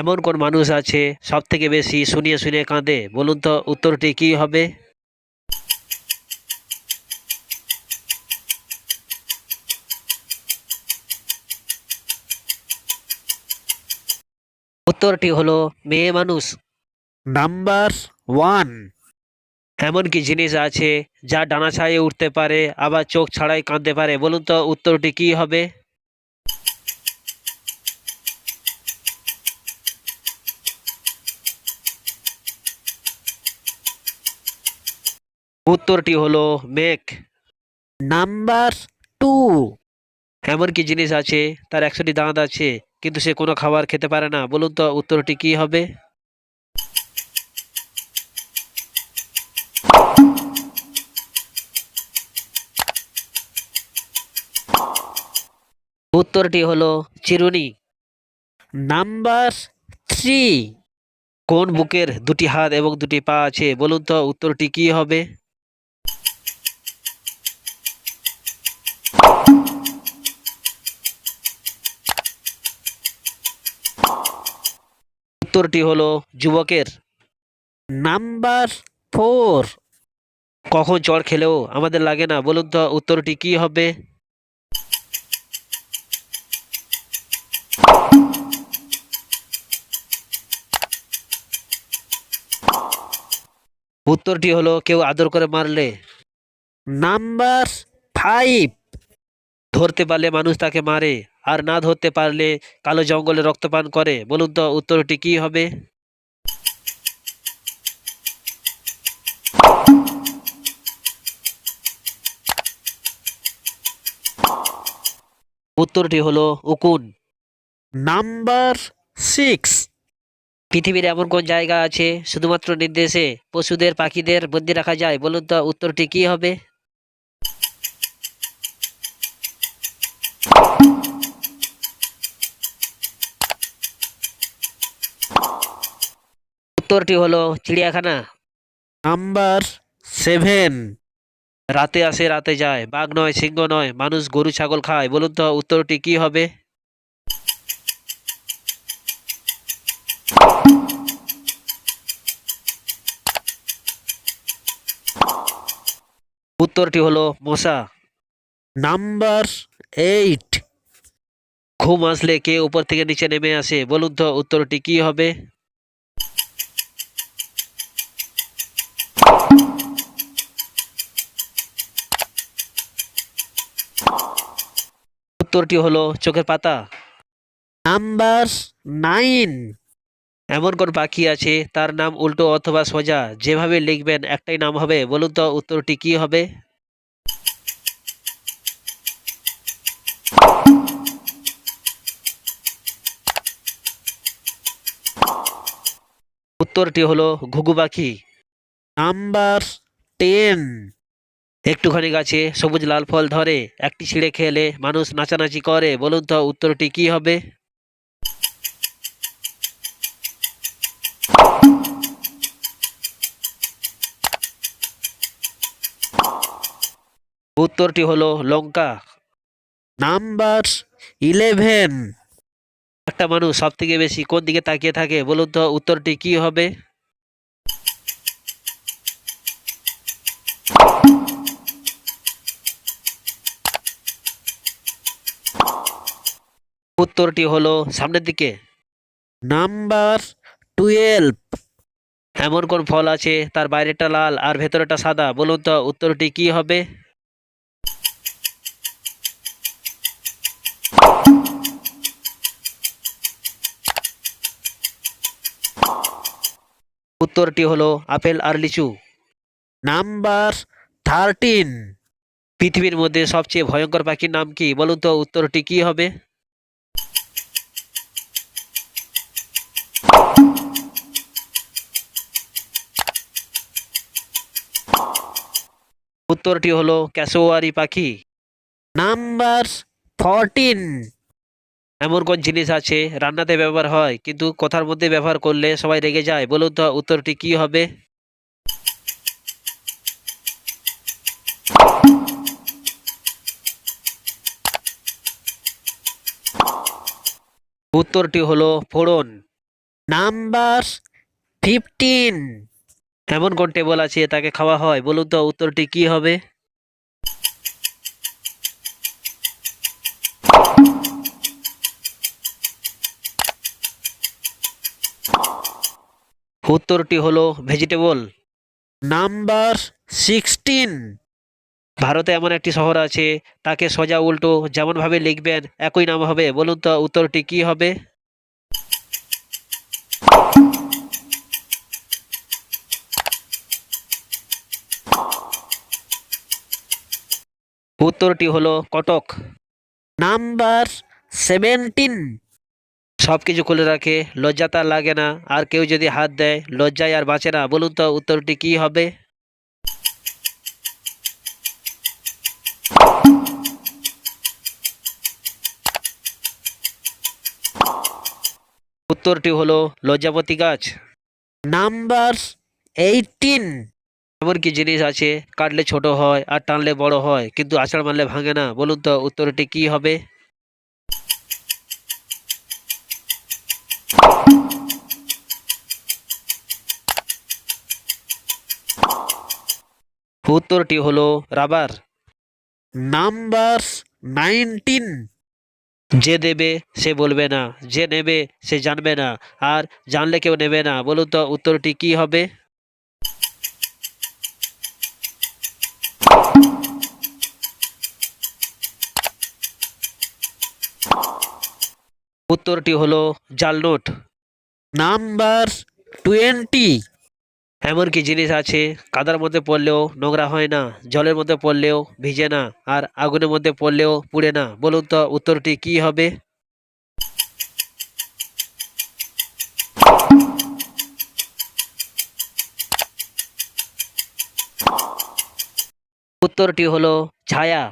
এমন কোন মানুষ আছে সব থেকে বেশি শুনিয়ে শুনিয়ে কাঁদে? বলুন তো উত্তরটি কি হবে? উত্তরটি হলো মেয়ে মানুষ। Number one. এমন কি জিনিস আছে যা ডানা ছাড়িয়ে উঠতে পারে আবার চোখ ছাড়াই কাঁদতে পারে? বলুন তো উত্তরটি কি হবে? উত্তরটি হলো মেঘ। নাম্বার টু এমন কি জিনিস আছে তার একশোটি দাঁত আছে কিন্তু সে কোনো খাবার খেতে পারে না? বলুন তো উত্তরটি কি হবে? উত্তরটি হলো চিরুনি। নাম্বার থ্রি কোন বুকের দুটি হাত এবং দুটি পা আছে? বলুন তো উত্তরটি কি হবে? উত্তরটি হলো যুবকের। Number four. কখন চড় খেলেও আমাদের লাগে না বলুন তো উত্তরটি কি হবে? উত্তরটি হলো কেউ আদর করে মারলে। Number five. ধরতে পারলে মানুষ তাকে মারে। আর না ধরতে পারলে কালো জঙ্গলে রক্তপান করে। বলুন তো উত্তরটি কি হবে? উত্তরটি হলো উকুন। Number six. পৃথিবীর এমন কোন জায়গা আছে? শুধুমাত্র নির্দেশে পশুদের পাখিদের বন্দি রাখা যায়। বলুন তো উত্তরটি কি হবে? উত্তরটি হলো চিড়িয়াখানা। Number seven. রাতে আসে রাতে যায়। বাঘ নয় সিংহ নয় মানুষ গরু ছাগল খায়। বলুন তো উত্তরটি কি হবে? উত্তরটি হলো মশা। Number eight. ঘুম আসলে কে উপর থেকে নিচে নেমে আসে? বলুন তো উত্তরটি কি হবে? উত্তরটি হলো চোখের পাতা। Number nine. এমন কোন পাখি আছে তার নাম উল্টো অথবা সোজা? যেভাবে লিখবেন একটাই নাম হবে বলুন তো উত্তরটি কি হবে? উত্তরটি হলো ঘুঘু পাখি। Number ten. একটুখানি গাছে সবুজ লাল ফল ধরে, একটি ছিঁড়ে খেলে মানুষ নাচানাচি করে। বলুন তো, উত্তরটি কি হবে? উত্তরটি হলো লঙ্কা। Number eleven. একটা মানুষ সব থেকে বেশি কোন দিকে তাকিয়ে থাকে? বলুন তো, উত্তরটি কি হবে? উত্তরটি হলো সামনের দিকে। Number twelve. এমন কোন ফল আছে? তার বাইরেটা লাল আর ভেতরেটা সাদা। বলুন তো উত্তরটি কি হবে? উত্তরটি হলো আপেল আর লিচু। Number thirteen. পৃথিবীর মধ্যে সবচেয়ে ভয়ঙ্কর পাখির নাম কি? বলুন তো উত্তরটি কি হবে? উত্তরটি হলো ক্যাসোয়ারি পাখি। নাম্বার ফোরটিন এমন কোন জিনিস আছে রান্নাতে ব্যবহার হয় কিন্তু কথার মধ্যে ব্যবহার করলে সবাই রেগে যায়। বলুন তো উত্তরটি কি হবে? উত্তরটি হলো ফোড়ন। নাম্বার ফিফটিন এমন কোন টেবল আছে, তাকে খাওয়া হয়? বলুন তো, উত্তরটি কি হবে? উত্তরটি হলো ভেজিটেবল নাম্বার সিক্সটিন ভারতে এমন একটি শহর আছে, তাকে সোজা উল্টো যেমনভাবে লিখবেন, একই নাম হবে। বলুন তো, উত্তরটি কি হবে? উত্তরটি হলো কটক। Number seventeen. সব কিছু খুলে রাখে লজ্জা তার লাগে না। আর কেউ যদি হাত দেয় লজ্জায় আর বাঁচে না। বলুন তো উত্তরটি কি হবে? উত্তরটি হলো লজ্জাপতি গাছ। Number eighteen. এমন কি জিনিস আছে? কাটলে ছোট হয় আর টানলে বড় হয় কিন্তু আছাড় মারলে ভাঙে না। বলুন তো উত্তরটি কি হবে? উত্তরটি হলো রাবার। Number nineteen. যে দেবে সে বলবে না যে নেবে সে জানবে না আর জানলে কেউ নেবে না। বলুন তো উত্তরটি কি হবে? উত্তরটি হলো জাল নোট। Number twenty. এমন কি জিনিস আছে কাদার মধ্যে পড়লেও নোংরা হয় না জলের মধ্যে পড়লেও ভিজে না আর আগুনের মধ্যে পড়লেও পুড়ে না। বলুন তো উত্তরটি কি হবে? উত্তরটি হলো ছায়া।